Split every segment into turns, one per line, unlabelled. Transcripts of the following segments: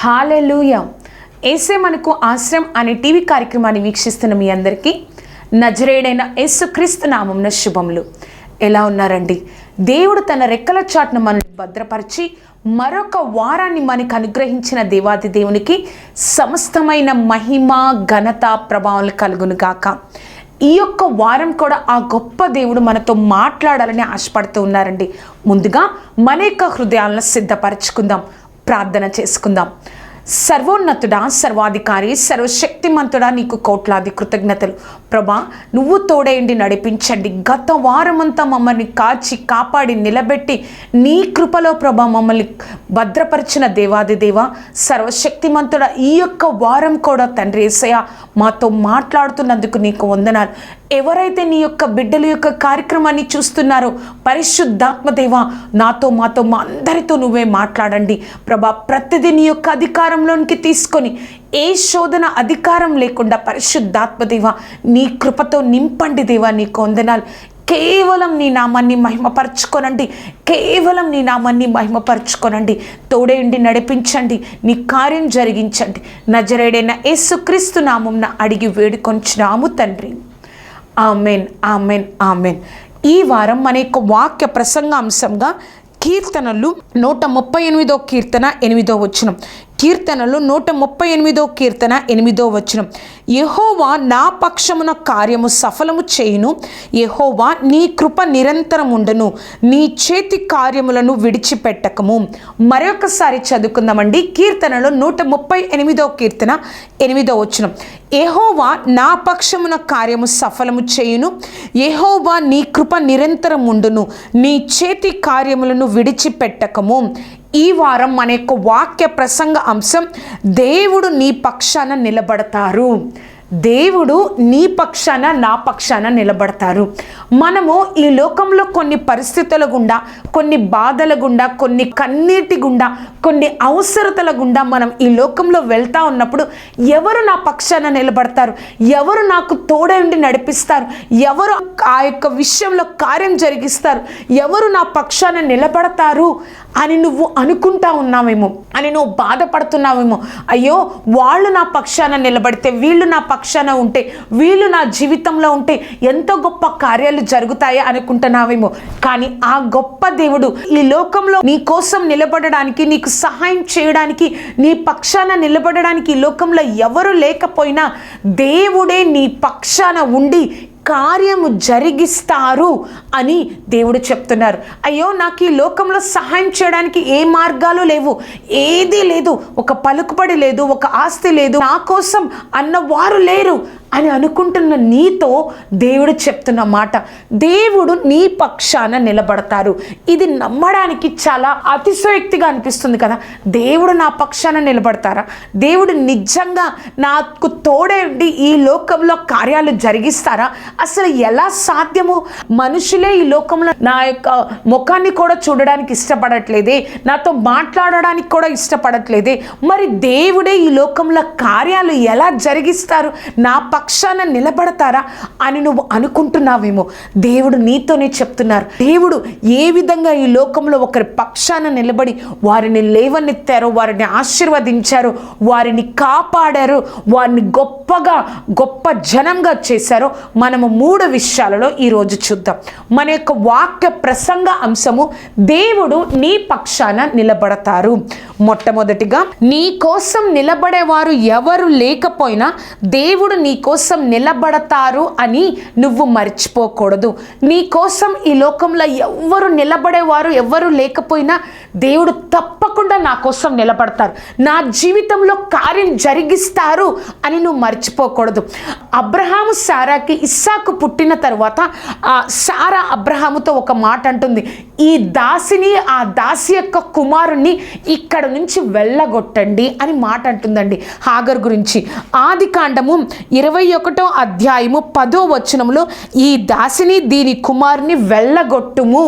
Hallelujah. ఏసే మనకు ఆశ్రయం అనే టీవీ కార్యక్రమాన్ని వీక్షిస్తున్న మీ అందరికీ నజరేడైన యేసుక్రీస్తు నామంన శుభములు. ఎలా ఉన్నారండి? దేవుడు తన రెక్కల చాటును మనల్ని భద్రపరిచి మరొక వారాన్ని మనకు అనుగ్రహించిన దేవాది దేవునికి సమస్తమైన మహిమ ఘనత ప్రభావాలు కలుగును గాక. ఈ యొక్క వారం కూడా ఆ గొప్ప దేవుడు మనతో మాట్లాడాలని ఆశపడుతూ ఉన్నారండి. ముందుగా మన యొక్క హృదయాలను సిద్ధపరచుకుందాం. ప్రార్థన చేసుకుందాం. సర్వోన్నతుడా సర్వాధికారి సర్వశక్తిమంతుడా నీకు కోట్లాది కృతజ్ఞతలు. ప్రభా నువ్వు తోడేయండి నడిపించండి. గత వారమంతా మమ్మల్ని కాచి కాపాడి నిలబెట్టి నీ కృపలో ప్రభా మమ్మల్ని భద్రపరిచిన దేవాది దేవ సర్వశక్తిమంతుడా ఈ యొక్క వారం కూడా తండ్రి ఏసయ మాతో మాట్లాడుతున్నందుకు నీకు వందనాలు. ఎవరైతే నీ యొక్క బిడ్డల యొక్క కార్యక్రమాన్ని చూస్తున్నారో పరిశుద్ధాత్మదేవ నాతో మాతో మా అందరితో నువ్వే మాట్లాడండి. ప్రభా ప్రతిదీ నీ యొక్క అధికారం అధికారంలోనికి తీసుకొని ఏ శోధన అధికారం లేకుండా పరిశుద్ధాత్మ దేవ నీ కృపతో నింపండి దేవా నీ కొందనాలు కేవలం నీ నామాన్ని మహిమపరచుకోనండి. కేవలం నీ నామాన్ని మహిమపరచుకోనండి. తోడేండి నడిపించండి. నీ కార్యం జరిగించండి. నజరేడైన యేసుక్రీస్తు నామంన అడిగి వేడుకొంచినాము తండ్రి. Amen amen amen. ఈ వారం మన యొక్క వాక్య ప్రసంగాంశంగా కీర్తనలు నూట ముప్పై ఎనిమిదో కీర్తన ఎనిమిదో వచనం. కీర్తనలు నూట ముప్పై ఎనిమిదో కీర్తన ఎనిమిదో వచనం. యహోవా నా పక్షమున కార్యము సఫలము చేయును. యహోవా నీ కృప నిరంతరం ఉండను నీ చేతి కార్యములను విడిచిపెట్టకము. మరొకసారి చదువుకుందామండి. కీర్తనలో నూట ముప్పై ఎనిమిదో కీర్తన ఎనిమిదో వచనం. యహోవా నా పక్షమున కార్యము సఫలము చేయును. యహోవా నీ కృప నిరంతరం ఉండును నీ చేతి కార్యములను విడిచిపెట్టకము. ఈ వారం మన యొక్క వాక్య ప్రసంగ అంశం దేవుడు నీ పక్షాన నిలబడతారు. దేవుడు నీ పక్షాన నా పక్షాన నిలబడతారు. మనము ఈ లోకంలో కొన్ని పరిస్థితుల గుండా కొన్ని బాధల గుండా కొన్ని కన్నీటి గుండా కొన్ని అవసరతల గుండా మనం ఈ లోకంలో వెళ్తా ఉన్నప్పుడు ఎవరు నా పక్షాన నిలబడతారు? ఎవరు నాకు తోడైండి నడిపిస్తారు? ఎవరు ఆ యొక్క విషయంలో కార్యం జరిగిస్తారు? ఎవరు నా పక్షాన నిలబడతారు? అని నువ్వు అనుకుంటా ఉన్నావేమో అని నువ్వు బాధపడుతున్నావేమో అయ్యో వాళ్ళు నా పక్షాన నిలబడితే వీళ్ళు నా పక్షాన ఉంటే వీళ్ళు నా జీవితంలో ఉంటే ఎంతో గొప్ప కార్యాలు జరుగుతాయా అనుకుంటున్నావేమో. కానీ ఆ గొప్ప దేవుడు ఈ లోకంలో నీ కోసం నిలబడడానికి నీకు సహాయం చేయడానికి నీ పక్షాన నిలబడడానికి ఈ లోకంలో ఎవరు లేకపోయినా దేవుడే నీ పక్షాన ఉండి కార్యము జరిగిస్తారు అని దేవుడు చెప్తున్నారు. అయ్యో నాకు ఈ లోకంలో సహాయం చేయడానికి ఏ మార్గాలు లేవు. ఏదీ లేదు. ఒక పలుకుబడి లేదు. ఒక ఆస్తి లేదు. నా కోసం అన్నవారు లేరు. అని అనుకుంటున్న నీతో దేవుడు చెప్తున్న మాట. దేవుడు నీ పక్షాన నిలబడతారు. ఇది నమ్మడానికి చాలా అతిశయోక్తిగా అనిపిస్తుంది కదా? దేవుడు నా పక్షాన నిలబడతారా? దేవుడు నిజంగా నాకు తోడేండి ఈ లోకంలో కార్యాలు జరిగిస్తారా? అసలు ఎలా సాధ్యము? మనుషులే ఈ లోకంలో నా యొక్క ముఖాన్ని కూడా చూడడానికి ఇష్టపడట్లేదే నాతో మాట్లాడడానికి కూడా ఇష్టపడట్లేదే. మరి దేవుడే ఈ లోకంలో కార్యాలు ఎలా జరిగిస్తారు? నా పక్షాన నిలబడతారా అని నువ్వు అనుకుంటున్నావేమో. దేవుడు నీతోనే చెప్తున్నారు. దేవుడు ఏ విధంగా ఈ లోకంలో ఒకరి పక్షాన నిలబడి వారిని లేవనెత్తారో వారిని ఆశీర్వదించారో వారిని కాపాడారు వారిని గొప్పగా గొప్ప జనంగా చేశారో మనము మూడు విషయాలలో ఈరోజు చూద్దాం. మన యొక్క వాక్య ప్రసంగ అంశము దేవుడు నీ పక్షాన నిలబడతారు. మొట్టమొదటిగా నీ కోసం నిలబడేవారు ఎవరు లేకపోయినా దేవుడు నీ కోసం నిలబడతారు అని నువ్వు మర్చిపోకూడదు. నీ కోసం ఈ లోకంలో ఎవ్వరు నిలబడేవారు ఎవ్వరు లేకపోయినా దేవుడు తప్పకుండా నా కోసం నిలబడతారు. నా జీవితంలో కార్యం జరిగిస్తారు అని నువ్వు మర్చిపోకూడదు. అబ్రహాము సారాకి ఇస్సాకు పుట్టిన తర్వాత ఆ సారా అబ్రహాముతో ఒక మాట అంటుంది. ఈ దాసిని ఆ దాసి యొక్క కుమారుణ్ణి ఇక్కడ నుంచి వెళ్ళగొట్టండి అని మాట అంటుందండి హాగర్ గురించి. ఆది కాండము ఇరవై ఒకటో అధ్యాయము పదో వచనంలో ఈ దాసిని దీని కుమారుని వెళ్ళగొట్టుము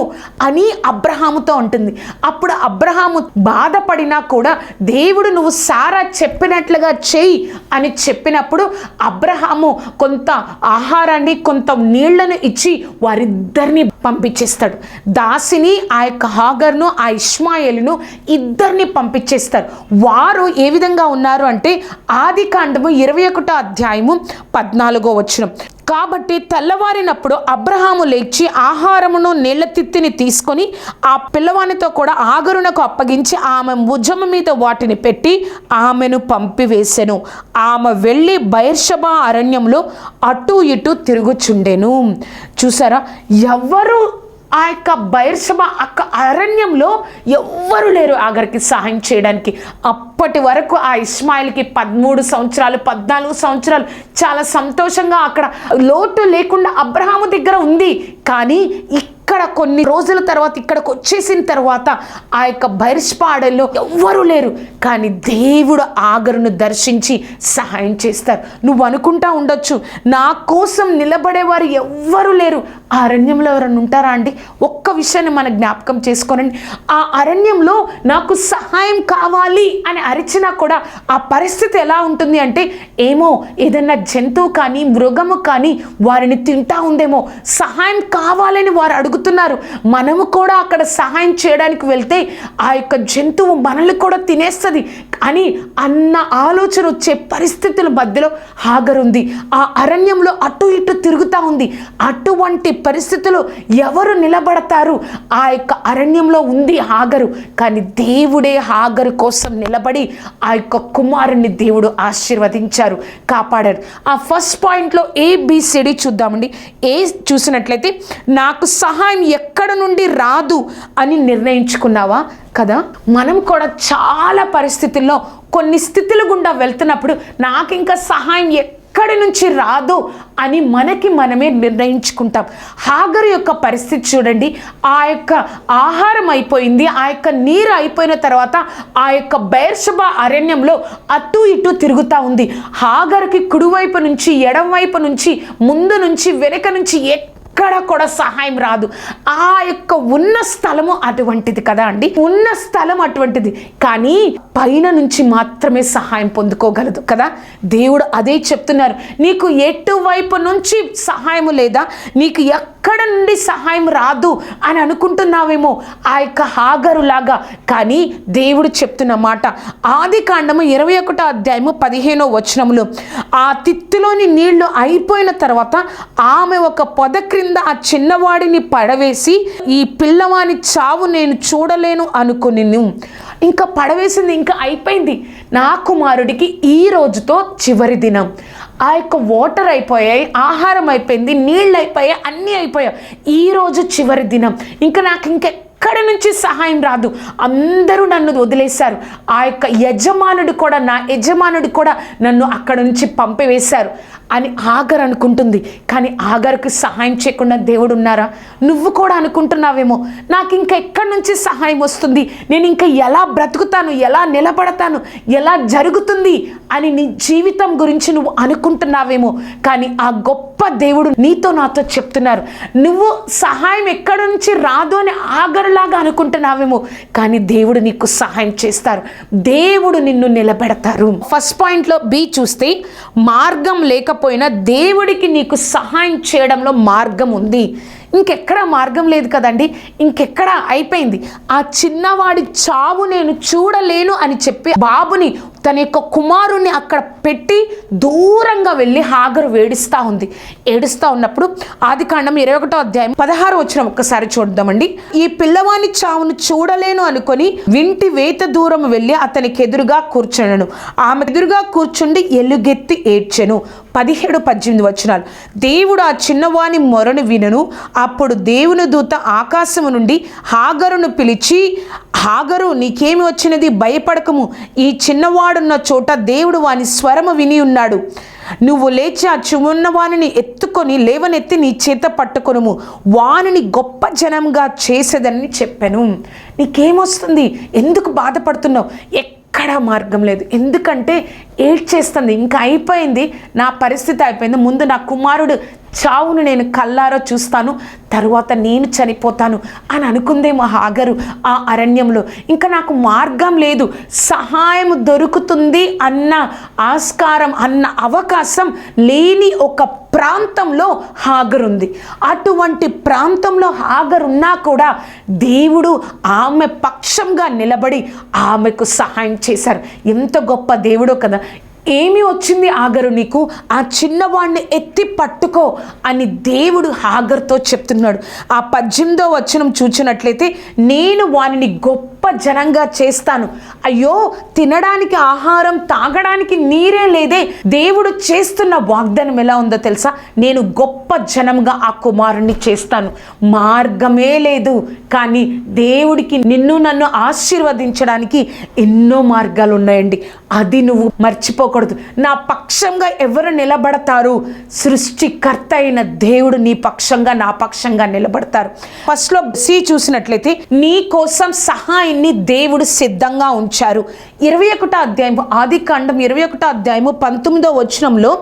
అని అబ్రహాముతో ఉంటుంది అప్పుడు అబ్రహాము బాధపడినా కూడా దేవుడు నువ్వు సారా చెప్పినట్లుగా చెయ్యి అని చెప్పినప్పుడు అబ్రహాము కొంత ఆహారాన్ని కొంత నీళ్ళను ఇచ్చి వారిద్దరిని పంపించేస్తాడు. దాసిని ఆ యొక్క హాగర్ను ఆ ఇష్మాయేలును ఇద్దరిని పంపించేస్తారు వారు ఏ విధంగా ఉన్నారు అంటే ఆది కాండము ఇరవై ఒకటో అధ్యాయము పద్నాలుగో వచనం. కాబట్టి తెల్లవారినప్పుడు అబ్రహాము లేచి ఆహారమును నీళ్ళ తిత్తిని తీసుకొని ఆ పిల్లవానితో కూడా ఆగరునకు అప్పగించి ఆమె భుజము మీద వాటిని పెట్టి ఆమెను పంపివేసెను. ఆమె వెళ్ళి బైర్షబా అరణ్యంలో అటు ఇటు తిరుగుచుండెను. చూసారా? ఎవరు ఆ యొక్క బైర్షబ అక్క అరణ్యంలో ఎవ్వరు లేరు ఆగరికి సహాయం చేయడానికి. అప్పటి వరకు ఆ ఇస్మాయిల్కి పదమూడు సంవత్సరాలు పద్నాలుగు సంవత్సరాలు చాలా సంతోషంగా అక్కడ లోటు లేకుండా అబ్రహాము దగ్గర ఉంది. కానీ ఇక్కడ కొన్ని రోజుల తర్వాత ఇక్కడికి వచ్చేసిన తర్వాత ఆ యొక్క బైర్ష్పాడల్లో ఎవ్వరూ లేరు. కానీ దేవుడు ఆగరును దర్శించి సహాయం చేస్తారు. నువ్వు అనుకుంటా ఉండొచ్చు నా కోసం నిలబడేవారు ఎవ్వరూ లేరు. ఆ అరణ్యంలో ఎవరైనా ఉంటారా అండి? ఒక్క విషయాన్ని మన జ్ఞాపకం చేసుకోనండి. ఆ అరణ్యంలో నాకు సహాయం కావాలి అని అరిచినా కూడా ఆ పరిస్థితి ఎలా ఉంటుంది అంటే ఏమో ఏదన్నా జంతువు కానీ మృగము కానీ వారిని తింటా ఉందేమో సహాయం కావాలని వారు అడుగుతున్నారు. మనము కూడా అక్కడ సహాయం చేయడానికి వెళ్తే ఆ యొక్క జంతువు మనల్ని కూడా తినేస్తుంది. అని అన్న ఆలోచన వచ్చే పరిస్థితుల మధ్యలో హాగరుంది. ఆ అరణ్యంలో అటు ఇటు తిరుగుతూ ఉంది. అటువంటి పరిస్థితులు ఎవరు నిలబడతారు? ఆ యొక్క అరణ్యంలో ఉంది హాగరు. కానీ దేవుడే హాగరు కోసం నిలబడి ఆ యొక్క కుమారుణ్ణి దేవుడు ఆశీర్వదించారు కాపాడారు. ఆ ఫస్ట్ పాయింట్లో ఏబిసిడి చూద్దామండి. ఏ చూసినట్లయితే నాకు సహాయం ఎక్కడ నుండి రాదు అని నిర్ణయించుకున్నావా? కదా? మనం కూడా చాలా పరిస్థితుల్లో కొన్ని స్థితుల గుండా వెళ్తున్నప్పుడు నాకు ఇంకా సహాయం ఎక్కడి నుంచి రాదు అని మనకి మనమే నిర్ణయించుకుంటాం. హాగర్ యొక్క పరిస్థితి చూడండి. ఆ యొక్క ఆహారం అయిపోయింది. ఆ యొక్క నీరు అయిపోయిన తర్వాత ఆ యొక్క బైర్షబ అరణ్యంలో అటు ఇటు తిరుగుతూ ఉంది. హాగర్కి కుడివైపు నుంచి ఎడం వైపు నుంచి ముందు నుంచి వెనక నుంచి ఎక్కడ ఎక్కడ కూడా సహాయం రాదు. ఆ యొక్క ఉన్న స్థలము అటువంటిది కదా అండి. ఉన్న స్థలం అటువంటిది. కానీ పైన నుంచి మాత్రమే సహాయం పొందుకోగలదు కదా. దేవుడు అదే చెప్తున్నారు. నీకు ఎటువైపు నుంచి సహాయము లేదా? నీకు ఎక్కడ నుండి సహాయం రాదు అని అనుకుంటున్నావేమో? ఆ యొక్క హాగరులాగా. కానీ దేవుడు చెప్తున్న మాట. ఆది కాండము ఇరవై ఒకటో అధ్యాయము పదిహేనో వచనములు. ఆ తిత్తులోని నీళ్ళు అయిపోయిన తర్వాత ఆమె ఒక పొదక్రి క్రింద ఆ చిన్నవాడిని పడవేసి ఈ పిల్లవాని చావు నేను చూడలేను అనుకుని ఇంకా పడవేసింది ఇంకా అయిపోయింది. నా కుమారుడికి ఈ రోజుతో చివరి దినం. ఆ యొక్క వాటర్ అయిపోయాయి ఆహారం అయిపోయింది నీళ్ళు అయిపోయాయి అన్నీ అయిపోయాయి. ఈ రోజు చివరి దినం. ఇంకా నాకు ఇంకె ఎక్కడి నుంచి సహాయం రాదు. అందరూ నన్ను వదిలేశారు. ఆ యొక్క యజమానుడు కూడా నా యజమానుడు కూడా నన్ను అక్కడ నుంచి పంపివేశారు. అని ఆగర్ అనుకుంటుంది. కానీ ఆగర్కు సహాయం చేయకుండా దేవుడు ఉన్నారా నువ్వు కూడా అనుకుంటున్నావేమో. నాకు ఇంకా ఎక్కడి నుంచి సహాయం వస్తుంది? నేను ఇంకా ఎలా బ్రతుకుతాను? ఎలా నిలబడతాను? ఎలా జరుగుతుంది? అని నీ జీవితం గురించి నువ్వు అనుకుంటున్నావేమో. కానీ ఆ గొప్ప దేవుడు నీతో నాతో చెప్తున్నారు. నువ్వు సహాయం ఎక్కడి నుంచి రాదు అని ఆగరులాగా అనుకుంటున్నావేమో. కానీ దేవుడు నీకు సహాయం చేస్తారు. దేవుడు నిన్ను నిలబెడతారు. ఫస్ట్ పాయింట్లో బి చూస్తే మార్గం లేకపోయినా దేవుడికి నీకు సహాయం చేయడంలో మార్గం ఉంది. ఇంకెక్కడ మార్గం లేదు కదండి. ఇంకెక్కడ అయిపోయింది. ఆ చిన్నవాడి చావు నేను చూడలేను అని చెప్పి బాబుని తన యొక్క కుమారుణ్ణి అక్కడ పెట్టి దూరంగా వెళ్ళి హాగరు వేడిస్తూ ఉంది. ఏడుస్తూ ఉన్నప్పుడు ఆది కాండం ఇరవై ఒకటో అధ్యాయం పదహారు వచ్చిన ఒక్కసారి చూద్దామండి. ఈ పిల్లవాని చావును చూడలేను అనుకొని వింటి వేత దూరం వెళ్ళి అతనికి ఎదురుగా కూర్చున్నాను ఆమె ఎదురుగా కూర్చుండి ఎలుగెత్తి ఏడ్చెను. పదిహేడు పద్దెనిమిది వచనాలు. దేవుడు ఆ చిన్నవాని మొరను వినను. అప్పుడు దేవుని దూత ఆకాశము నుండి హాగరును పిలిచి హాగరు నీకేమి వచ్చినది? భయపడకము. ఈ చిన్నవాడున్న చోట దేవుడు వాని స్వరము విని ఉన్నాడు. నువ్వు లేచి ఆ చిన్న వానిని ఎత్తుకొని లేవనెత్తి నీ చేత పట్టుకొనుము. వానిని గొప్ప జనంగా చేసేదని చెప్పాను. నీకేమొస్తుంది? ఎందుకు బాధపడుతున్నావు? ఎక్కడా మార్గం లేదు. ఎందుకంటే ఏడ్చేస్తుంది. ఇంకా అయిపోయింది. నా పరిస్థితి అయిపోయింది. ముందు నా కుమారుడు చావును నేను కల్లారో చూస్తాను తరువాత నేను చనిపోతాను అని అనుకుందేమో హాగరు ఆ అరణ్యంలో. ఇంకా నాకు మార్గం లేదు సహాయం దొరుకుతుంది అన్న ఆస్కారం అన్న అవకాశం లేని ఒక ప్రాంతంలో హాగరుంది. ఉంది అటువంటి ప్రాంతంలో హాగరున్నా కూడా దేవుడు ఆమె పక్షంగా నిలబడి ఆమెకు సహాయం చేశారు. ఎంత గొప్ప దేవుడో కదా. ఏమి వచ్చింది ఆగరు నీకు? ఆ చిన్నవాడిని ఎత్తి పట్టుకో అని దేవుడు హాగర్తో చెప్తున్నాడు. ఆ పద్దెనిమిదో వచనం చూచినట్లయితే నేను వానిని గొప్ప జనంగా చేస్తాను. అయ్యో తినడానికి ఆహారం తాగడానికి నీరే లేదే. దేవుడు చేస్తున్న వాగ్దానం ఎలా ఉందో తెలుసా? నేను గొప్ప జనంగా ఆ కుమారుణ్ణి చేస్తాను. మార్గమే లేదు కానీ దేవుడికి నిన్ను నన్ను ఆశీర్వదించడానికి ఎన్నో మార్గాలు ఉన్నాయండి అది నువ్వు మర్చిపో మర్చిపోకూడదు నా పక్షంగా ఎవరు నిలబడతారు? సృష్టికర్త అయిన దేవుడు నీ పక్షంగా నా పక్షంగా నిలబడతారు. ఫస్ట్లో సి చూసినట్లయితే నీ కోసం సహాయాన్ని దేవుడు సిద్ధంగా ఉంచారు. ఇరవై ఒకటో అధ్యాయం ఆది కాండం ఇరవై ఒకటో అధ్యాయము పంతొమ్మిదో వచనంలో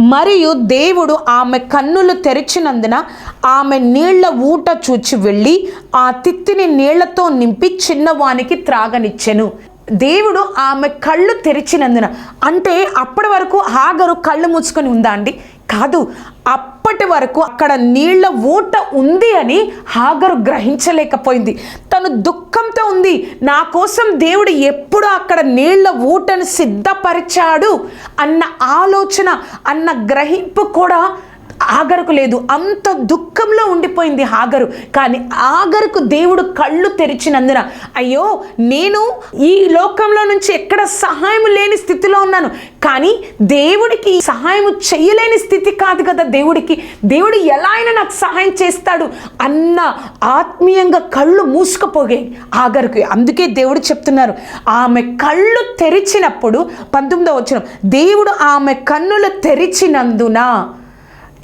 మరియు దేవుడు ఆమె కన్నులు తెరిచినందున ఆమె నీళ్ళ ఊట చూచి వెళ్ళి ఆ తిత్తిని నీళ్ళతో నింపి చిన్నవానికి త్రాగనిచ్చెను. దేవుడు ఆమె కళ్ళు తెరిచినందున. అంటే అప్పటి వరకు హాగరు కళ్ళు మూసుకొని ఉందా అండి కాదు అప్పటి వరకు అక్కడ నీళ్ళ ఊట ఉంది అని హాగరు గ్రహించలేకపోయింది. తను దుఃఖంతో ఉంది. నా కోసం దేవుడు ఎప్పుడు అక్కడ నీళ్ళ ఊటను సిద్ధపరిచాడు? అన్న ఆలోచన అన్న గ్రహింపు కూడా ఆగరుకు లేదు. అంత దుఃఖంలో ఉండిపోయింది ఆగరు. కానీ ఆగరుకు దేవుడు కళ్ళు తెరిచినందున అయ్యో నేను ఈ లోకంలో నుంచి ఎక్కడ సహాయం లేని స్థితిలో ఉన్నాను. కానీ దేవుడికి సహాయం చేయలేని స్థితి కాదు కదా దేవుడికి. దేవుడు ఎలా అయినా నాకు సహాయం చేస్తాడు అన్న ఆత్మీయంగా కళ్ళు మూసుకుపోగాయి ఆగరుకు. అందుకే దేవుడు చెప్తున్నారు ఆమె కళ్ళు తెరిచినప్పుడు పంతొమ్మిదో వచ్చిన దేవుడు ఆమె కన్నులు తెరిచినందున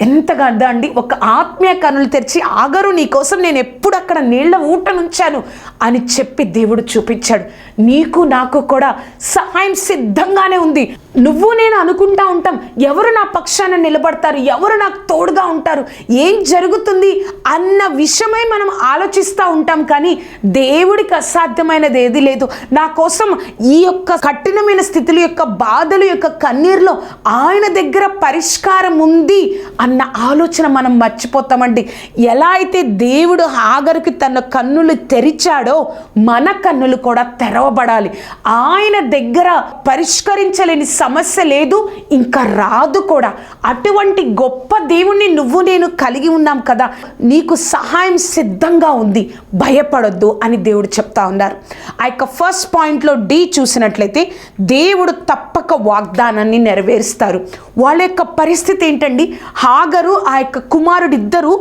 ఎంతగా అర్థం అండి ఒక ఆత్మీయ కనులు తెరిచి ఆగరు నీ కోసం నేను ఎప్పుడు అక్కడ నీళ్ళ ఊటనుంచాను అని చెప్పి దేవుడు చూపించాడు. నీకు నాకు కూడా సహాయం సిద్ధంగానే ఉంది. నువ్వు నేను అనుకుంటా ఉంటాం. ఎవరు నా పక్షాన నిలబడతారు? ఎవరు నాకు తోడుగా ఉంటారు? ఏం జరుగుతుంది అన్న విషయమై మనం ఆలోచిస్తూ ఉంటాం. కానీ దేవుడికి అసాధ్యమైనది ఏది లేదు. నా కోసం ఈ యొక్క కఠినమైన స్థితుల యొక్క బాధల యొక్క కన్నీరులో ఆయన దగ్గర పరిష్కారం ఉంది అన్న ఆలోచన మనం మర్చిపోతామండి. ఎలా అయితే దేవుడు ఆగరికి తన కన్నులు తెరిచాడో మన కన్నులు కూడా తెరవబడాలి. ఆయన దగ్గర పరిష్కరించలేని సమస్య లేదు ఇంకా రాదు కూడా. అటువంటి గొప్ప దేవుణ్ణి నువ్వు నేను కలిగి ఉన్నాం కదా. నీకు సహాయం సిద్ధంగా ఉంది. భయపడొద్దు అని దేవుడు చెప్తా ఉన్నారు. ఆ యొక్క ఫస్ట్ పాయింట్లో డి చూసినట్లయితే దేవుడు తప్పక వాగ్దానాన్ని నెరవేరుస్తారు. వాళ్ళ యొక్క పరిస్థితి ఏంటండి? హాగరు ఆ యొక్క కుమారుడిద్దరూ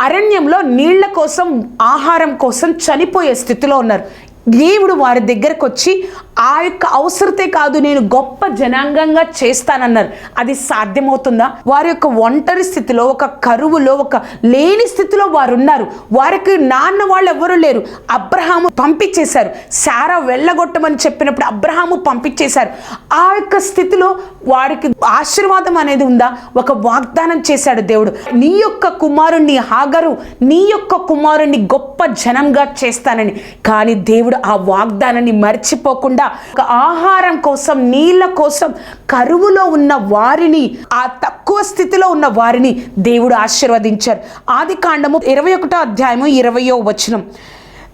అరణ్యంలో నీళ్ళ కోసం ఆహారం కోసం చనిపోయే స్థితిలో ఉన్నారు. దేవుడు వారి దగ్గరకు వచ్చి ఆ యొక్క అవసరతే కాదు నేను గొప్ప జనాంగంగా చేస్తానన్నారు. అది సాధ్యమవుతుందా? వారి యొక్క ఒంటరి స్థితిలో ఒక కరువులో ఒక లేని స్థితిలో వారు ఉన్నారు వారికి నాన్న వాళ్ళు ఎవరు లేరు. అబ్రహాము పంపించేశారు. సారా వెళ్ళగొట్టమని చెప్పినప్పుడు అబ్రహాము పంపించేశారు. ఆ యొక్క స్థితిలో వారికి ఆశీర్వాదం అనేది ఉందా? ఒక వాగ్దానం చేశాడు దేవుడు. నీ యొక్క కుమారుణ్ణి హాగరు నీ యొక్క కుమారుణ్ణి గొప్ప జనంగా చేస్తానని. కానీ దేవుడు ఆ వాగ్దానాన్ని మర్చిపోకుండా ఒక ఆహారం కోసం నీళ్ళ కోసం కరువులో ఉన్న వారిని ఆ తక్కువ స్థితిలో ఉన్న వారిని దేవుడు ఆశీర్వదించారు. ఆది కాండము ఇరవై ఒకటో అధ్యాయము ఇరవయో వచనం.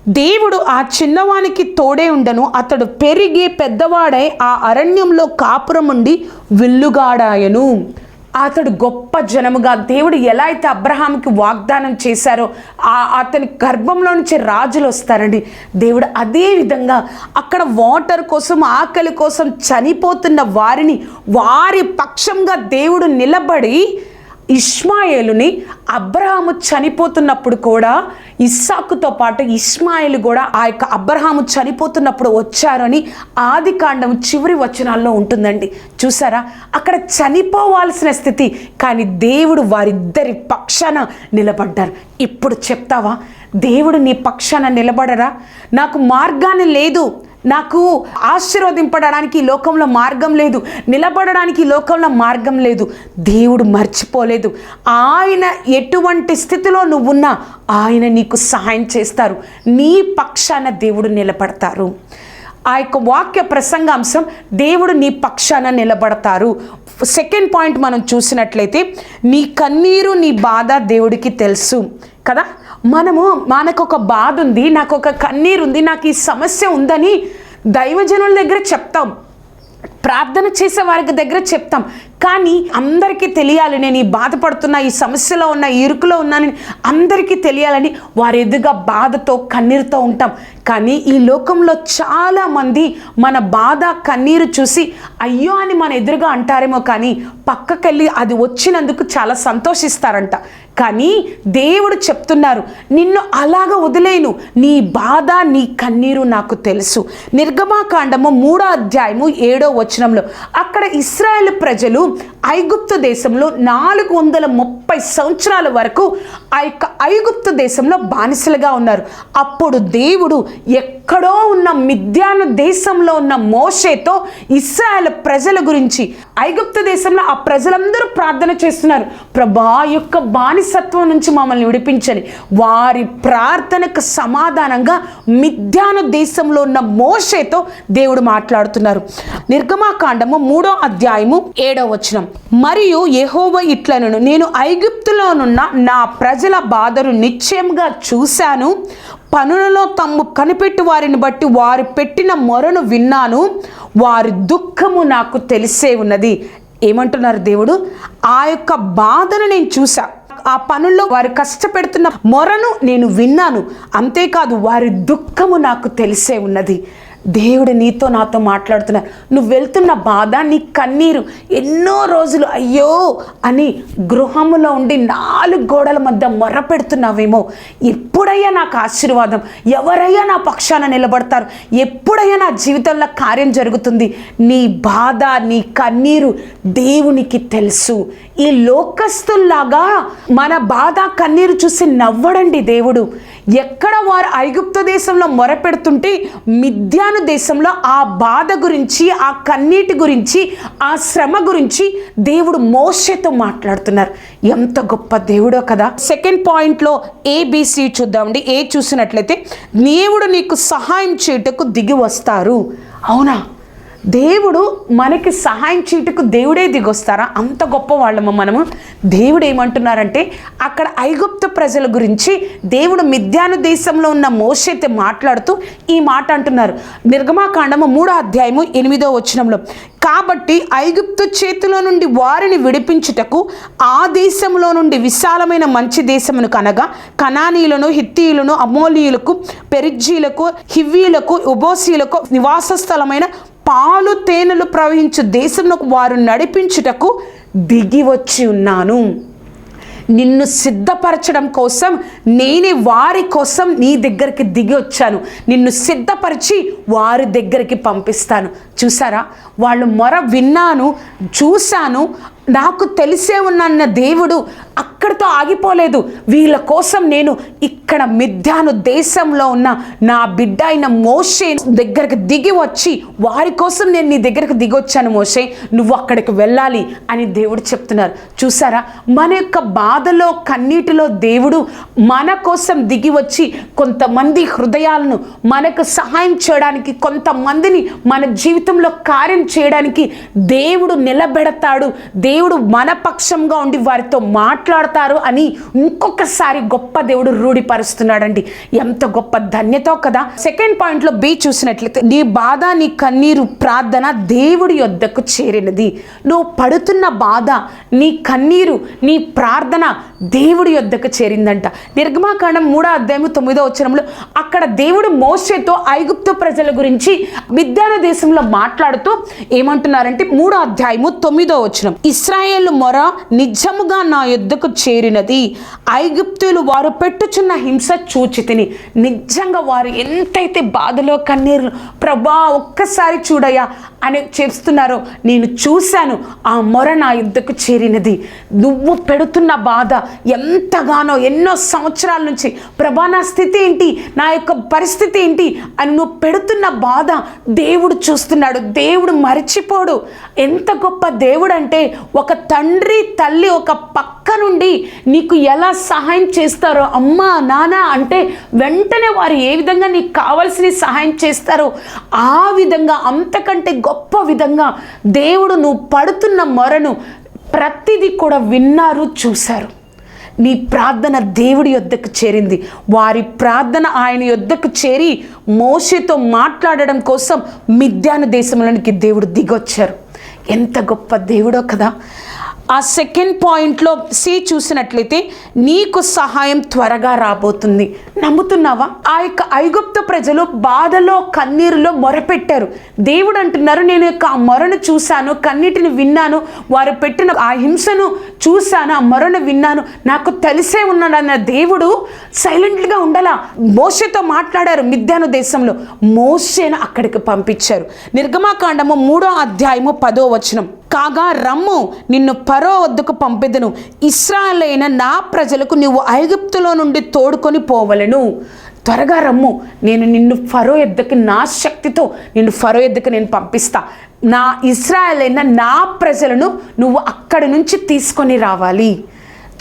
దేవుడు ఆ చిన్నవానికి తోడే ఉండను అతడు పెరిగి పెద్దవాడై ఆ అరణ్యంలో కాపురముండి విల్లుగాడాయను. అతడు గొప్ప జనముగా దేవుడు ఎలా అయితే అబ్రహాంకి వాగ్దానం చేశారో ఆ అతని గర్భంలో నుంచి రాజులు వస్తారండి. దేవుడు అదే విధంగా అక్కడ వాటర్ కోసం ఆకలి కోసం చనిపోతున్న వారిని వారి పక్షంగా దేవుడు నిలబడి ఇస్మాయేలుని అబ్రహాము చనిపోతున్నప్పుడు కూడా ఇస్సాకుతో పాటు ఇస్మాయిల్ కూడా ఆ యొక్క అబ్రహాము చనిపోతున్నప్పుడు వచ్చారని ఆది కాండం చివరి వచనాల్లో ఉంటుందండి. చూసారా? అక్కడ చనిపోవాల్సిన స్థితి కానీ దేవుడు వారిద్దరి పక్షాన నిలబడ్డారు. ఇప్పుడు చెప్తావా? దేవుడు నీ పక్షాన నిలబడరా? నాకు మార్గాన్ని లేదు. నాకు ఆశీర్వదింపడడానికి ఈ లోకంలో మార్గం లేదు. నిలబడడానికి ఈ లోకంలో మార్గం లేదు. దేవుడు మర్చిపోలేదు. ఆయన ఎటువంటి స్థితిలో నువ్వున్నా ఆయన నీకు సహాయం చేస్తారు. నీ పక్షాన దేవుడు నిలబడతారు. ఆ యొక్క వాక్య ప్రసంగాంశం దేవుడు నీ పక్షాన నిలబడతారు. సెకండ్ పాయింట్ మనం చూసినట్లయితే నీ కన్నీరు నీ బాధ దేవుడికి తెలుసు. కదా? మనము మనకు ఒక బాధ ఉంది నాకు ఒక కన్నీరు ఉంది నాకు ఈ సమస్య ఉందని దైవజనుల దగ్గర చెప్తాం. ప్రార్థన చేసే వారికి దగ్గర చెప్తాం. కానీ అందరికీ తెలియాలి నేను ఈ బాధపడుతున్నా ఈ సమస్యలో ఉన్న ఈ ఇరుకులో ఉన్నానని అందరికీ తెలియాలని వారి ఎదుగా బాధతో కన్నీరుతో ఉంటాం. కానీ ఈ లోకంలో చాలామంది మన బాధ కన్నీరు చూసి అయ్యో అని మన ఎదురుగా అంటారేమో కానీ పక్కకెళ్ళి అది వచ్చినందుకు చాలా సంతోషిస్తారంట. కానీ దేవుడు చెప్తున్నారు నిన్ను అలాగ వదిలేను. నీ బాధ నీ కన్నీరు నాకు తెలుసు. నిర్గమాకాండము మూడో అధ్యాయము ఏడో వచనంలో అక్కడ ఇస్రాయేల్ ప్రజలు ఐగుప్తు దేశంలో నాలుగు వందల ముప్పై సంవత్సరాల వరకు ఆ యొక్క ఐగుప్తు దేశంలో బానిసలుగా ఉన్నారు. అప్పుడు దేవుడు ఎక్కడో ఉన్న మిథ్యాను దేశంలో ఉన్న మోషేతో ఇస్రాయేల్ ప్రజల గురించి ఐగుప్తు దేశంలో ఆ ప్రజలందరూ ప్రార్థన చేస్తున్నారు. ప్రభా యొక్క బానిసత్వం నుంచి మమ్మల్ని విడిపించని వారి ప్రార్థనకు సమాధానంగా మిథ్యాన దేశంలో ఉన్న మోషేతో దేవుడు మాట్లాడుతున్నారు. నిర్గమాకాండము మూడో అధ్యాయము ఏడో వచనం. మరియు యహోవ ఇట్లనను నేను ఐగుప్తులోనున్న నా ప్రజల బాధను నిశ్చయంగా చూశాను. పనులలో తమ్ము కనిపెట్టి వారిని బట్టి వారు పెట్టిన మొరను విన్నాను. వారి దుఃఖము నాకు తెలిసే ఉన్నది. ఏమంటున్నారు దేవుడు? ఆ యొక్క బాధను నేను చూశాను ఆ పనుల్లో వారు కష్టపెడుతున్న మొరను నేను విన్నాను. అంతేకాదు వారి దుఃఖము నాకు తెలిసే ఉన్నది. దేవుడు నీతో నాతో మాట్లాడుతున్నారు నువ్వు వెళ్తున్న బాధ నీ కన్నీరు ఎన్నో రోజులు అయ్యో అని గృహములో ఉండి నాలుగు గోడల మధ్య మొర పెడుతున్నావేమో ఎప్పుడయ్యా నాకు ఆశీర్వాదం? ఎవరయ్యా నా పక్షాన నిలబడతారు? ఎప్పుడయ్యా నా జీవితంలో కార్యం జరుగుతుంది? నీ బాధ నీ కన్నీరు దేవునికి తెలుసు. ఈ లోకస్తుల్లాగా మన బాధ కన్నీరు చూసి నవ్వడండి దేవుడు. ఎక్కడ వారు ఐగుప్త దేశంలో మొరపెడుతుంటే మిథ్యాను దేశంలో ఆ బాధ గురించి ఆ కన్నీటి గురించి ఆ శ్రమ గురించి దేవుడు మోసతో మాట్లాడుతున్నారు. ఎంత గొప్ప దేవుడో కదా. సెకండ్ పాయింట్లో ఏబిసి చూద్దామండి. ఏ చూసినట్లయితే దేవుడు నీకు సహాయం చేయుటకు దిగి వస్తారు. అవునా? దేవుడు మనకి సహాయం చీటుకు దేవుడే దిగొస్తారా? అంత గొప్ప వాళ్ళము మనము. దేవుడు ఏమంటున్నారంటే అక్కడ ఐగుప్తు ప్రజల గురించి దేవుడు మిథ్యాను దేశంలో ఉన్న మోషైతే మాట్లాడుతూ ఈ మాట అంటున్నారు. నిర్గమాకాండము మూడో అధ్యాయము ఎనిమిదో వచనంలో కాబట్టి ఐగుప్తు చేతిలో నుండి వారిని విడిపించుటకు ఆ దేశంలో నుండి విశాలమైన మంచి దేశమును కనగా కనానీయులను హిత్తీయులను అమోలీయులకు పెరిజ్జీలకు హివ్వీలకు ఉబోసీలకు నివాస స్థలమైన పాలు తేనెలు ప్రవహించు దేశంలో వారు నడిపించుటకు దిగి వచ్చి ఉన్నాను. నిన్ను సిద్ధపరచడం కోసం నేనే వారి కోసం నీ దగ్గరికి దిగి వచ్చాను. నిన్ను సిద్ధపరిచి వారి దగ్గరికి పంపిస్తాను. చూసారా? వాళ్ళు మొర విన్నాను చూశాను నాకు తెలిసే ఉన్న దేవుడు అక్కడితో ఆగిపోలేదు. వీళ్ళ కోసం నేను ఇక్కడ మిథ్యాను దేశంలో ఉన్న నా బిడ్డ అయిన మోషే దగ్గరకు దిగి వచ్చి వారి కోసం నేను నీ దగ్గరకు దిగి వచ్చాను మోషే. నువ్వు అక్కడికి వెళ్ళాలి అని దేవుడు చెప్తున్నారు. చూసారా? మన యొక్క బాధలో కన్నీటిలో దేవుడు మన కోసం దిగి వచ్చి కొంతమంది హృదయాలను మనకు సహాయం చేయడానికి కొంతమందిని మన జీవితంలో కార్యం చేయడానికి దేవుడు నిలబెడతాడు. దేవుడు మన పక్షంగా ఉండి వారితో మాట్లాడతారు అని ఇంకొకసారి గొప్ప దేవుడు రూఢిపరుస్తున్నాడండి. ఎంత గొప్ప ధన్యతో కదా. సెకండ్ పాయింట్లో బి చూసినట్లయితే నీ బాధ నీ కన్నీరు ప్రార్థన దేవుడి యొద్దకు చేరినది. నువ్వు పడుతున్న బాధ నీ కన్నీరు నీ ప్రార్థన దేవుడి యొద్దకు చేరిందంట. నిర్గమాకాండం మూడో అధ్యాయము తొమ్మిదో వచనంలో అక్కడ దేవుడు మోసేతో ఐగుప్తు ప్రజల గురించి విద్యాన దేశంలో మాట్లాడుతూ ఏమంటున్నారంటే మూడో అధ్యాయము తొమ్మిదో వచనం ఇస్రాయేలు మొర నిజముగా నా యుద్ధకు చేరినది. ఐగుప్తులు వారు పెట్టుచున్న హింస చూచి తిని నిజంగా వారు ఎంతైతే బాధలో కన్నీరు ప్రభా ఒక్కసారి చూడయ్యా అని చేస్తున్నారో నేను చూశాను ఆ మొర నా యుద్ధకు చేరినది. నువ్వు పెడుతున్న బాధ ఎంతగానో ఎన్నో సంవత్సరాల నుంచి ప్రభా నా స్థితి ఏంటి? నా యొక్క పరిస్థితి ఏంటి? అని నువ్వు పెడుతున్న బాధ దేవుడు చూస్తున్నాడు. దేవుడు మర్చిపోడు. ఎంత గొప్ప దేవుడు అంటే ఒక తండ్రి తల్లి ఒక పక్క నుండి నీకు ఎలా సహాయం చేస్తారో అమ్మ నాన్న అంటే వెంటనే వారు ఏ విధంగా నీకు కావాల్సిన సహాయం చేస్తారో ఆ విధంగా అంతకంటే గొప్ప విధంగా దేవుడు నువ్వు పడుతున్న మొరను ప్రతిదీ కూడా విన్నారు చూశారు. నీ ప్రార్థన దేవుడి యొద్దకు చేరింది. వారి ప్రార్థన ఆయన యొద్దకు చేరి మోసతో మాట్లాడడం కోసం మిథ్యాను దేశంలోనికి దేవుడు దిగొచ్చారు. ఎంత గొప్ప దేవుడో కదా. ఆ సెకండ్ పాయింట్లో సి చూసినట్లయితే నీకు సహాయం త్వరగా రాబోతుంది. నమ్ముతున్నావా? ఆ యొక్క ఐగుప్త ప్రజలు బాధలో కన్నీరులో మొరపెట్టారు. దేవుడు అంటున్నారు నేను యొక్క ఆ మొరను చూశాను కన్నీటిని విన్నాను వారు పెట్టిన ఆ హింసను చూశాను ఆ మొరను విన్నాను. నాకు తెలిసే ఉన్నాడన్న దేవుడు సైలెంట్గా ఉండాలా? మోసతో మాట్లాడారు మిద్యాను దేశంలో. మోసేను అక్కడికి పంపించారు. నిర్గమాకాండము మూడో అధ్యాయము పదో వచనం. కాగా రమ్ము నిన్ను పరో వద్దకు పంపెదను. ఇస్రాయలైన నా ప్రజలకు నువ్వు ఐగుప్తులో నుండి తోడుకొని పోవలను. త్వరగా రమ్ము నేను నిన్ను ఫరో ఎద్దకి నా శక్తితో నిన్ను ఫరో ఎద్దకి నేను పంపిస్తా. నా ఇస్రాయల్ అయిన నా ప్రజలను నువ్వు అక్కడి నుంచి తీసుకొని రావాలి.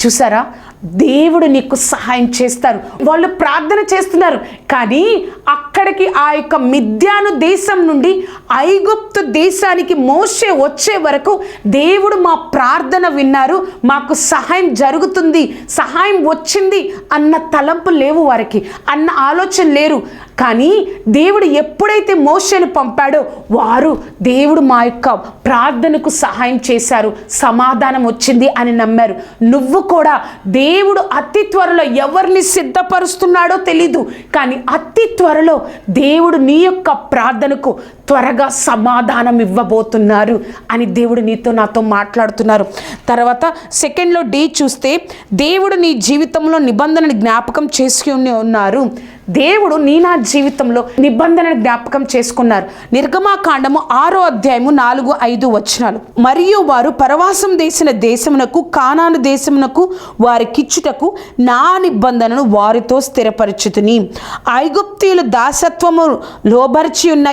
చూసారా? దేవుడు నీకు సహాయం చేస్తారు. వాళ్ళు ప్రార్థన చేస్తున్నారు. కానీ అక్కడికి ఆ యొక్క మిథ్యాను దేశం నుండి ఐగుప్తు దేశానికి మోసే వచ్చే వరకు దేవుడు మా ప్రార్థన విన్నారు. మాకు సహాయం జరుగుతుంది. సహాయం వచ్చింది అన్న తలంపు లేవు వారికి. అన్న ఆలోచన లేరు. కానీ దేవుడు ఎప్పుడైతే మోషను పంపాడో వారు దేవుడు మా యొక్క ప్రార్థనకు సహాయం చేశారు సమాధానం వచ్చింది అని నమ్మారు. నువ్వు కూడా దేవుడు అతి త్వరలో ఎవరిని సిద్ధపరుస్తున్నాడో తెలీదు కానీ అతి త్వరలో దేవుడు నీ యొక్క ప్రార్థనకు త్వరగా సమాధానం ఇవ్వబోతున్నారు అని దేవుడు నీతో నాతో మాట్లాడుతున్నారు. తర్వాత సెకండ్లో డి చూస్తే దేవుడు నీ జీవితంలో నిబంధనని జ్ఞాపకం చేసుకుని ఉన్నారు. దేవుడు నీ నా జీవితంలో నిబంధన జ్ఞాపకం చేసుకున్నారు. నిర్గమాకాండము ఆరో అధ్యాయము నాలుగు ఐదు వచనాలు. మరియు వారు పరవాసం చేసిన దేశమునకు కానాను దేశమునకు వారికిచ్చుటకు నా నిబంధనను వారితో స్థిరపరచుతుని. ఐగుప్తీయులు దాసత్వము లోబరిచి ఉన్న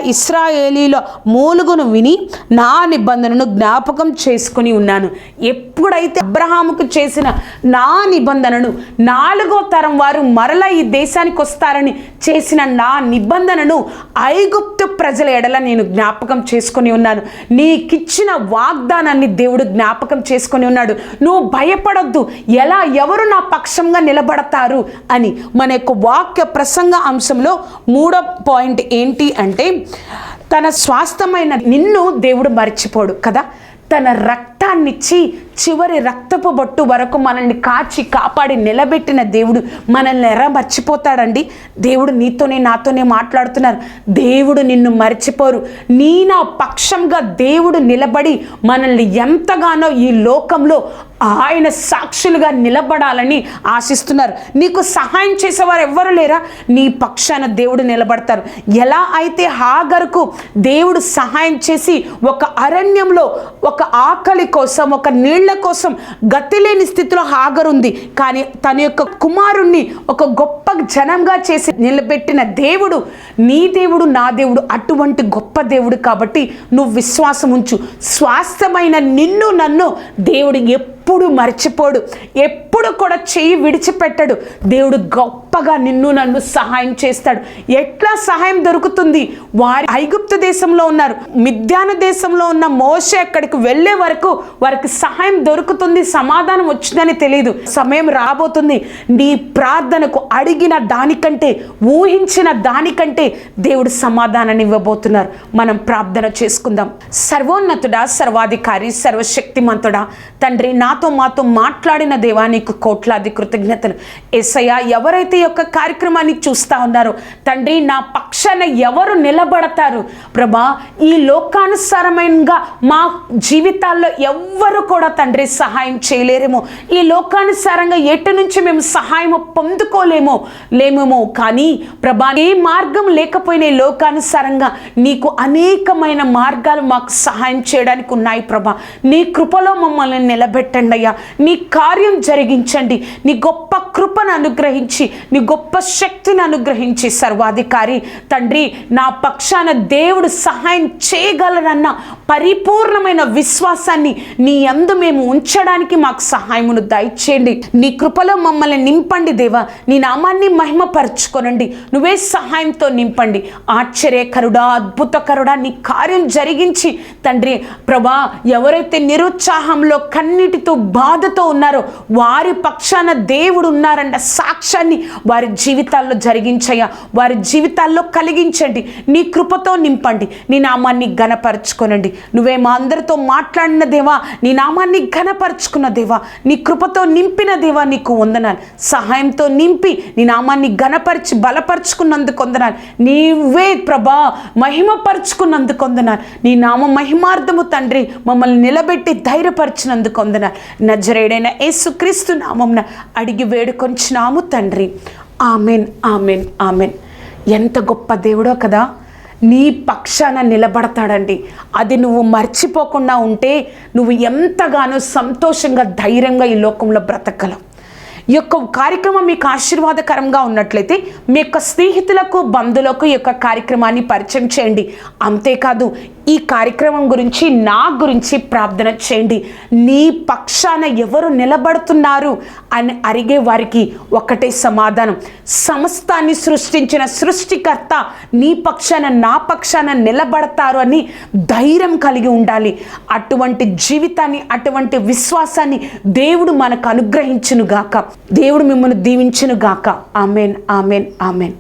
ఇస్రాయేలీల మూలుగును విని నా నిబంధనను జ్ఞాపకం చేసుకుని ఉన్నాను. ఎప్పుడైతే అబ్రహాముకు చేసిన నా నిబంధనను నాలుగో తరం వారు మరల ఈ దేశానికి వస్తారని చేసిన నా నిబంధనను ఐగుప్తు ప్రజల ఎడల నేను జ్ఞాపకం చేసుకొని ఉన్నాను. నీకిచ్చిన వాగ్దానాన్ని దేవుడు జ్ఞాపకం చేసుకొని ఉన్నాడు. నువ్వు భయపడొద్దు. ఎలా ఎవరు నా పక్షంగా నిలబడతారు అని మన యొక్క వాక్య ప్రసంగ అంశంలో మూడో పాయింట్ ఏంటి అంటే తన స్వాస్థమైన నిన్ను దేవుడు మర్చిపోడు కదా? తన రక్తాన్నిచ్చి చివరి రక్తపు బొట్టు వరకు మనల్ని కాచి కాపాడి నిలబెట్టిన దేవుడు మనల్ని ఎర్ర మర్చిపోతాడండి. దేవుడు నీతోనే నాతోనే మాట్లాడుతున్నారు. దేవుడు నిన్ను మర్చిపోరు. నీ నా పక్షంగా దేవుడు నిలబడి మనల్ని ఎంతగానో ఈ లోకంలో ఆయన సాక్షులుగా నిలబడాలని ఆశిస్తున్నారు. నీకు సహాయం చేసేవారు ఎవ్వరు లేరా? నీ పక్షాన దేవుడు నిలబడతారు. ఎలా అయితే హాగర్కు దేవుడు సహాయం చేసి ఒక అరణ్యంలో ఒక ఆకలి కోసం ఒక నీళ్ళ కోసం గతిలేని స్థితిలో హాగరుంది. ఉంది కానీ తన యొక్క కుమారుణ్ణి ఒక గొప్ప జనంగా చేసి నిలబెట్టిన దేవుడు నీ దేవుడు నా దేవుడు అటువంటి గొప్ప దేవుడు కాబట్టి నువ్వు విశ్వాసం ఉంచు. స్వాస్థమైన నిన్ను నన్ను దేవుడు ఎప్పుడు మర్చిపోడు. ఎప్పుడు కూడా చెయ్యి విడిచిపెట్టడు. దేవుడు గొప్పగా నిన్ను నన్ను సహాయం చేస్తాడు. ఎట్లా సహాయం దొరుకుతుంది? వారి ఐగుప్తు దేశంలో ఉన్నారు. మిథ్యాన దేశంలో ఉన్న మోస అక్కడికి వెళ్ళే వరకు వారికి సహాయం దొరుకుతుంది సమాధానం వచ్చిందని తెలియదు సమయం రాబోతుంది. నీ ప్రార్థనకు అడిగిన దానికంటే ఊహించిన దానికంటే దేవుడు సమాధానాన్ని ఇవ్వబోతున్నారు. మనం ప్రార్థన చేసుకుందాం. సర్వోన్నతుడా సర్వాధికారి సర్వశక్తిమంతుడా తండ్రి నాతో మాతో మాట్లాడిన దేవా నీకు కోట్లాది కృతజ్ఞతలు. ఎస్ఐయా ఎవరైతే యొక్క కార్యక్రమాన్ని చూస్తా ఉన్నారో తండ్రి నా పక్షాన ఎవరు నిలబడతారు? ప్రభా ఈ లోకానుసారమైనగా మా జీవితాల్లో ఎవ్వరు కూడా తండ్రి సహాయం చేయలేరేమో. ఈ లోకానుసారంగా ఎటు నుంచి మేము సహాయం పొందుకోలేమో లేమేమో. కానీ ప్రభా ఏ మార్గం లేకపోయినా ఈ లోకానుసారంగా నీకు అనేకమైన మార్గాలు మాకు సహాయం చేయడానికి ఉన్నాయి ప్రభా. నీ కృపలో మమ్మల్ని నిలబెట్టండి అయ్యా. నీ కార్యం జరిగించండి. నీ గొప్ప కృపను అనుగ్రహించి నీ గొప్ప శక్తిని అనుగ్రహించి సర్వాధికారి. తండ్రి నా పక్షాన దేవుడు సహాయం చేయగలనన్న పరిపూర్ణమైన విశ్వాసాన్ని నీ అందు మేము ఉంచడానికి మాకు సహాయమును దయచేయండి. నీ కృపలో మమ్మల్ని నింపండి దేవా. నీ నామాన్ని మహిమపరచుకొనండి. నువ్వే సహాయంతో నింపండి. ఆశ్చర్యకరుడా అద్భుతకరుడా నీ కార్యం జరిగించి తండ్రి. ప్రభా ఎవరైతే నిరుత్సాహంలో కన్నీటితో బాధతో ఉన్నారో వారి పక్షాన దేవుడు ఉన్నారన్న సాక్ష్యాన్ని వారి జీవితాల్లో జరిగించయ్యా. వారి జీవితాల్లో కలిగించండి. నీ కృపతో నింపండి. నీ నామాన్ని ఘనపరచుకొనండి. నువ్వే మా అందరితో మాట్లాడిన దేవా నీ నామాన్ని ఘనపరచుకున్న దేవా నీ కృపతో నింపిన దేవా నీకు వందనాలు. సహాయంతో నింపి నీ నామాన్ని ఘనపరిచి బలపరుచుకున్నందుకు వందనాలు. నీవే ప్రభా మహిమపరుచుకున్నందుకు వందనాలు. నీ నామ మహిమార్థము తండ్రి మమ్మల్ని నిలబెట్టి ధైర్యపరిచినందుకు వందనాలు. నజరేడైన యేసుక్రీస్తు నామంన అడిగి వేడుకొంచినాము తండ్రి. Amen amen amen. ఎంత గొప్ప దేవుడో కదా. నీ పక్షాన నిలబడతాడండి. అది నువ్వు మర్చిపోకుండా ఉంటే నువ్వు ఎంతగానో సంతోషంగా ధైర్యంగా ఈ లోకంలో బ్రతకగలవు. ఈ యొక్క కార్యక్రమం మీకు ఆశీర్వాదకరంగా ఉన్నట్లయితే మీ యొక్క స్నేహితులకు బంధువులకు ఈ యొక్క కార్యక్రమాన్ని పరిచయం చేయండి. అంతేకాదు ఈ కార్యక్రమం గురించి నా గురించి ప్రార్థన చేయండి. నీ పక్షాన ఎవరు నిలబడుతున్నారు అని అరిగే వారికి ఒకటే సమాధానం. సమస్తాన్ని సృష్టించిన సృష్టికర్త నీ పక్షాన నా పక్షాన నిలబడతారు అని ధైర్యం కలిగి ఉండాలి. అటువంటి జీవితాన్ని అటువంటి విశ్వాసాన్ని దేవుడు మనకు అనుగ్రహించును గాక దేవుడు మిమ్మల్ని దీవించును గాక ఆమెన్ ఆమెన్ ఆమెన్.